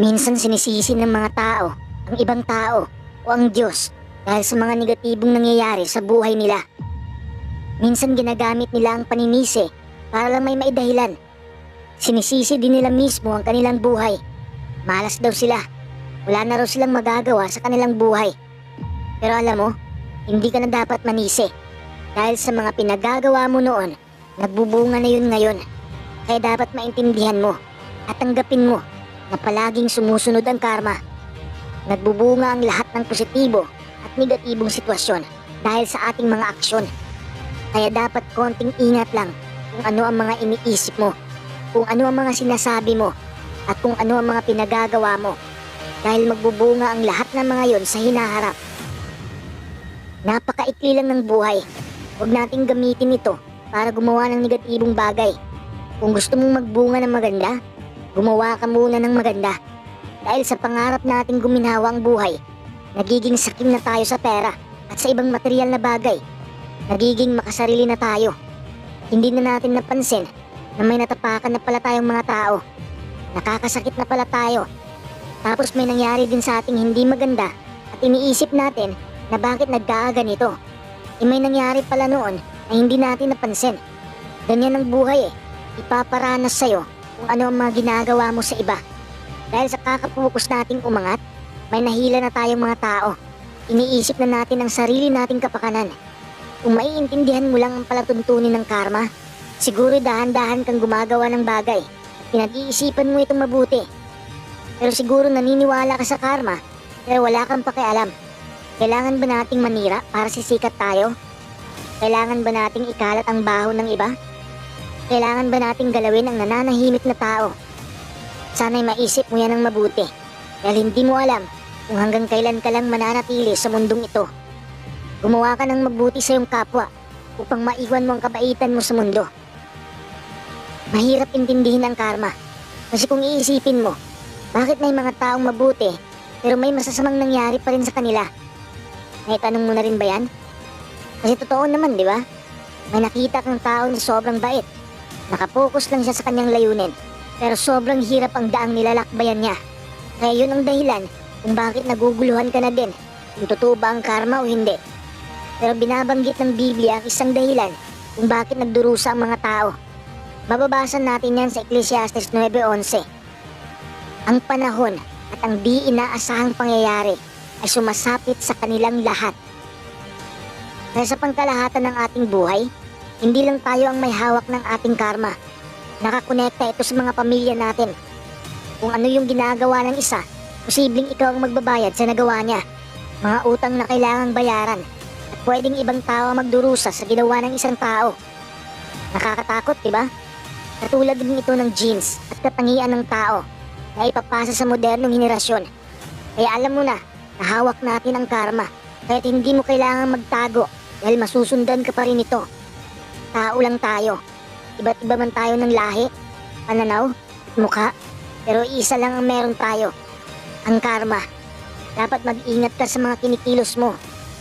Minsan sinisisi ng mga tao, ang ibang tao, o ang Diyos dahil sa mga negatibong nangyayari sa buhay nila. Minsan ginagamit nila ang paninisi para lang may maidahilan. Sinisisi din nila mismo ang kanilang buhay. Malas daw sila. Wala na raw silang magagawa sa kanilang buhay. Pero alam mo, hindi ka na dapat manisi. Dahil sa mga pinagagawa mo noon, nagbubunga na yun ngayon. Kaya dapat maintindihan mo at tanggapin mo na palaging sumusunod ang karma. Nagbubunga ang lahat ng positibo at negatibong sitwasyon dahil sa ating mga aksyon. Kaya dapat konting ingat lang kung ano ang mga iniisip mo, kung ano ang mga sinasabi mo, at kung ano ang mga pinagagawa mo. Dahil magbubunga ang lahat ng mga yon sa hinaharap. Napakaikli lang ng buhay. Huwag nating gamitin ito para gumawa ng negatibong bagay. Kung gusto mong magbunga ng maganda, gumawa ka muna ng maganda. Dahil sa pangarap nating guminhawa ang buhay, nagiging sakim na tayo sa pera at sa ibang material na bagay. Nagiging makasarili na tayo. Hindi na natin napansin na may natapakan na pala tayong mga tao. Nakakasakit na pala tayo. Tapos may nangyari din sa ating hindi maganda at iniisip natin na bakit nagkaaganito. E may nangyari pala noon na hindi natin napansin. Ganyan ang buhay eh. Ipaparanas sa'yo kung ano ang mga ginagawa mo sa iba. Dahil sa kakapokus nating umangat, may nahila na tayong mga tao. Iniisip na natin ang sarili nating kapakanan. Kung maiintindihan mo lang ang palatuntunin ng karma, siguro dahan-dahan kang gumagawa ng bagay at pinag-iisipan mo itong mabuti. Pero siguro naniniwala ka sa karma, pero wala kang pakialam. Kailangan ba nating manira para sisikat tayo? Kailangan ba nating ikalat ang baho ng iba? Kailangan ba nating galawin ang nananahimik na tao? Sana'y maisip mo yan ng mabuti dahil hindi mo alam kung hanggang kailan ka lang mananatili sa mundong ito. Gumawa ka ng mabuti sa iyong kapwa upang maiwan mo ang kabaitan mo sa mundo. Mahirap intindihin ang karma kasi kung iisipin mo, bakit may mga taong mabuti pero may masasamang nangyari pa rin sa kanila? May tanong mo na rin ba yan? Kasi totoo naman, di ba? May nakita kang tao na sobrang bait. Nakapokus lang siya sa kanyang layunin. Pero sobrang hirap ang daang nilalakbayan niya. Kaya yun ang dahilan kung bakit naguguluhan ka na din. Kung totoo ba ang karma o hindi. Pero binabanggit ng Biblia ang isang dahilan kung bakit nagdurusa ang mga tao. Mababasa natin yan sa Ecclesiastes 9.11. Ang panahon at ang di inaasahang pangyayari ay sumasapit sa kanilang lahat. Kaya sa pangkalahatan ng ating buhay, hindi lang tayo ang may hawak ng ating karma. Nakakonekta ito sa mga pamilya natin. Kung ano yung ginagawa ng isa, posibleng ikaw ang magbabayad sa nagawa niya. Mga utang na kailangang bayaran at pwedeng ibang tao magdurusa sa ginawa ng isang tao. Nakakatakot, di ba? Katulad din ito ng genes at katangian ng tao na ipapasa sa modernong henerasyon. Kaya alam mo na, nahawak natin ang karma. Kaya't hindi mo kailangan magtago dahil masusundan ka pa rin ito. Tao lang tayo. Iba't iba man tayo ng lahi, pananaw, mukha. Pero isa lang ang meron tayo. Ang karma. Dapat mag-ingat ka sa mga kinikilos mo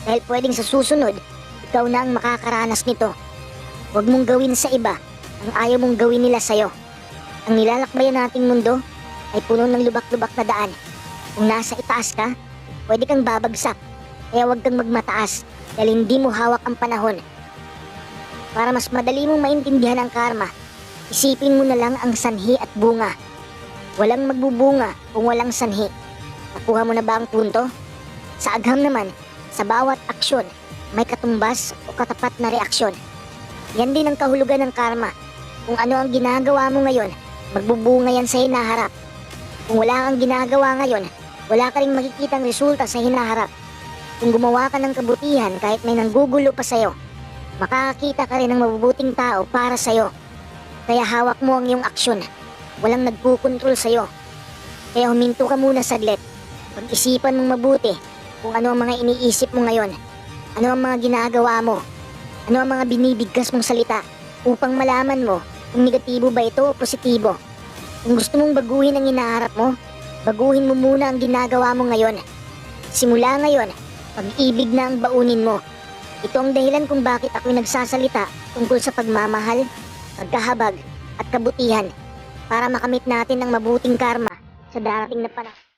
dahil pwedeng sa susunod, ikaw na ang makakaranas nito. Huwag mong gawin sa iba ang ayaw mong gawin nila sa'yo. Ang nilalakbayan nating mundo ay puno ng lubak-lubak na daan. Kung nasa itaas ka, pwede kang babagsak. Kaya huwag kang magmataas dahil hindi mo hawak ang panahon. Para mas madali mong maintindihan ang karma, isipin mo na lang ang sanhi at bunga. Walang magbubunga kung walang sanhi. Nakuha mo na ba ang punto? Sa agham naman, sa bawat aksyon, may katumbas o katapat na reaksyon. Yan din ang kahulugan ng karma. Kung ano ang ginagawa mo ngayon, magbubunga yan sa hinaharap. Kung wala kang ginagawa ngayon, wala ka rin makikitang resulta sa hinaharap. Kung gumawa ka ng kabutihan kahit may nanggugulo pa sa'yo, makakakita ka rin ng mabubuting tao para sa'yo. Kaya hawak mo ang iyong aksyon. Walang nagkukontrol sa'yo. Kaya huminto ka muna saglit. Pag-isipan mong mabuti kung ano ang mga iniisip mo ngayon. Ano ang mga ginagawa mo. Ano ang mga binibigkas mong salita upang malaman mo kung negatibo ba ito o positibo. Kung gusto mong baguhin ang inaharap mo, baguhin mo muna ang ginagawa mo ngayon. Simula ngayon, pag-ibig na ang baunin mo. Ito ang dahilan kung bakit ako'y nagsasalita tungkol sa pagmamahal, pagkahabag, at kabutihan para makamit natin ang mabuting karma sa darating na panahon.